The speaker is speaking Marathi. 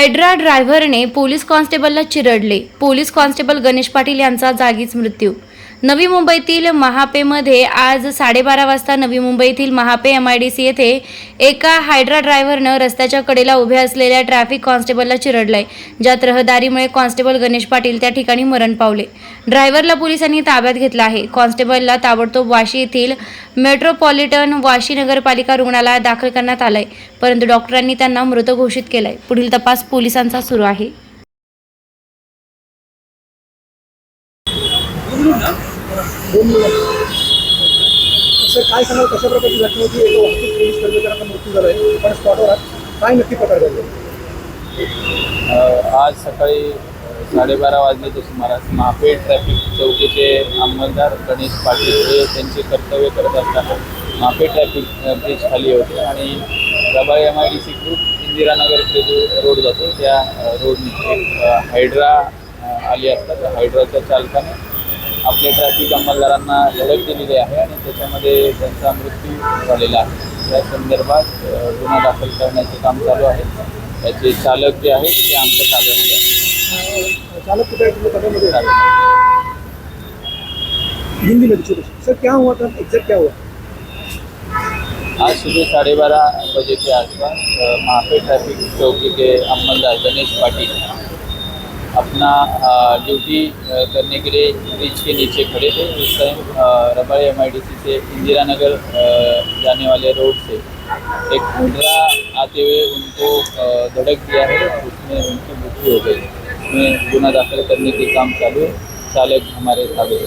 हायड्रा ड्रायव्हरने पोलीस कॉन्स्टेबलला चिरडले. पोलीस कॉन्स्टेबल गणेश पाटील यांचा जागीच मृत्यू नवी मुंबईतील महापेमध्ये आज साडेबारा वाजता नवी मुंबईतील Mahape M I D C येथे एका हायड्रा ड्रायव्हरनं रस्त्याच्या कडेला उभे असलेल्या ट्रॅफिक कॉन्स्टेबलला चिरडलंय. ज्यात रहदारीमुळे कॉन्स्टेबल गणेश पाटील त्या ठिकाणी मरण पावले. ड्रायव्हरला पोलिसांनी ताब्यात घेतला आहे. कॉन्स्टेबलला ताबडतोब वाशी येथील मेट्रोपॉलिटन वाशी नगरपालिका रुग्णालयात दाखल करण्यात आलंय. परंतु डॉक्टरांनी त्यांना मृत घोषित केलाय. पुढील तपास पोलिसांचा सुरू आहे. सर काय सांगाल? कशा प्रकारची घटना होती? एका वाहतूक पोलीस कर्मचाऱ्याचा मृत्यू आहे पण स्पॉटवर काय नक्की प्रकार घडले? आज सकाळी साडेबारा वाजल्याच्या सुमारास महापेठ ट्रॅफिक चौकीचे अंमलदार गणेश पाटील हे त्यांचे कर्तव्य करत असताना महापेठ ट्रॅफिक ब्रिज खाली होते आणि रबाई M I D C group इंदिरानगरकडे जो रोड जातो. त्या रोडने एक हायड्रा आली असतात. त्या हायड्राच्या चालकाने आपल्या ट्रॅफिक अंमलदारांना धडक दिलेली आहे आणि त्याच्यामध्ये त्यांचा मृत्यू झालेला आहे. या संदर्भात गुन्हा दाखल करण्याचे काम चालू आहे. त्याचे चालक जे आहेत ते आमच्या ताब्यामध्ये आहेत. चालक कुठे. हिंदी में पूछो सर क्या हुआ था? एग्जैक्ट क्या हुआ? आज सुबह साढ़े बारह बजे के आसपास महापे ट्रैफिक चौकी के अमलदार गणेश पाटिल अपना ड्यूटी करने के लिए ब्रिज के नीचे खड़े थे उस टाइम रबाई एम आई डी सी से इंदिरा नगर जाने वाले रोड से एक मुद्रा आते हुए उनको धड़क दिया है उसमें उनकी मृत्यु हो गई। उसमें गुना दाखिल करने के काम चालू है। चालक हमारे ताबे